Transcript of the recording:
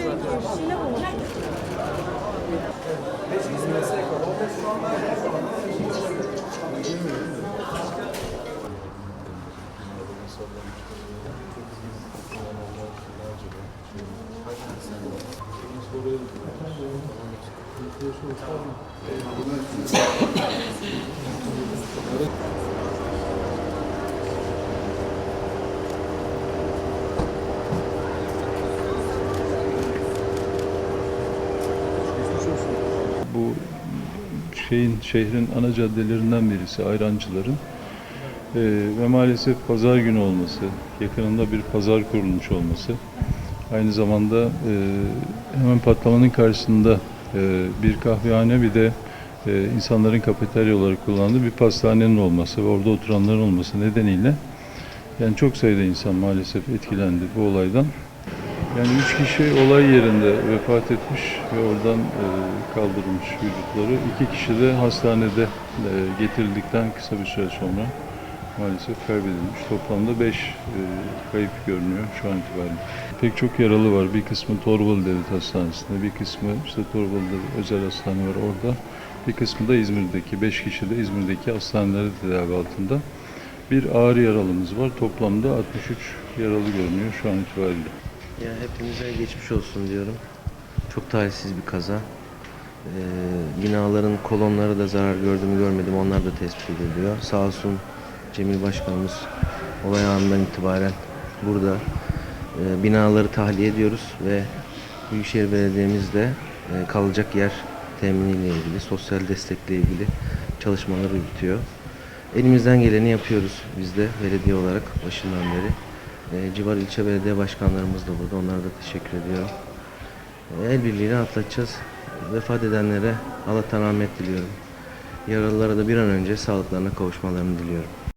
Bu şeyin şehrin ana caddelerinden birisi Ayrancıların. Ee, ve maalesef pazar günü olması, yakınında bir pazar kurulmuş olması, aynı zamanda e, hemen patlamanın karşısında e, bir kahvehane bir de e, insanların kafeterya olarak kullandığı bir pastanenin olması ve orada oturanların olması nedeniyle yani çok sayıda insan maalesef etkilendi bu olaydan. Yani üç kişi olay yerinde vefat etmiş ve oradan e, kaldırılmış vücutları. İki kişi de hastanede e, getirildikten kısa bir süre sonra maalesef kaybedilmiş. Toplamda beş e, kayıp görünüyor şu an itibariyle. Pek çok yaralı var. Bir kısmı Torbalı Devlet Hastanesi'nde, bir kısmı işte Torbalı'da özel hastane var orada. Bir kısmı da İzmir'deki, beş kişi de İzmir'deki hastanelerde tedavi altında. Bir ağır yaralımız var. Toplamda 63 yaralı görünüyor şu an itibariyle. Ya hepimize geçmiş olsun diyorum. Çok talihsiz bir kaza. Ee, binaların kolonları da zarar gördü mü görmedim. Onlar da tespit ediliyor. Sağ olsun Cemil Başkanımız olay anından itibaren burada e, binaları tahliye ediyoruz ve Büyükşehir Belediye'miz de e, kalacak yer teminiyle ilgili, sosyal destekle ilgili çalışmaları yürütüyor. Elimizden geleni yapıyoruz biz de belediye olarak başından beri. E, civar ilçe belediye başkanlarımız da burada. Onlara da teşekkür ediyorum. E, el birliğiyle atlatacağız. Vefat edenlere Allah'tan rahmet diliyorum. Yaralılara da bir an önce sağlıklarına kavuşmalarını diliyorum.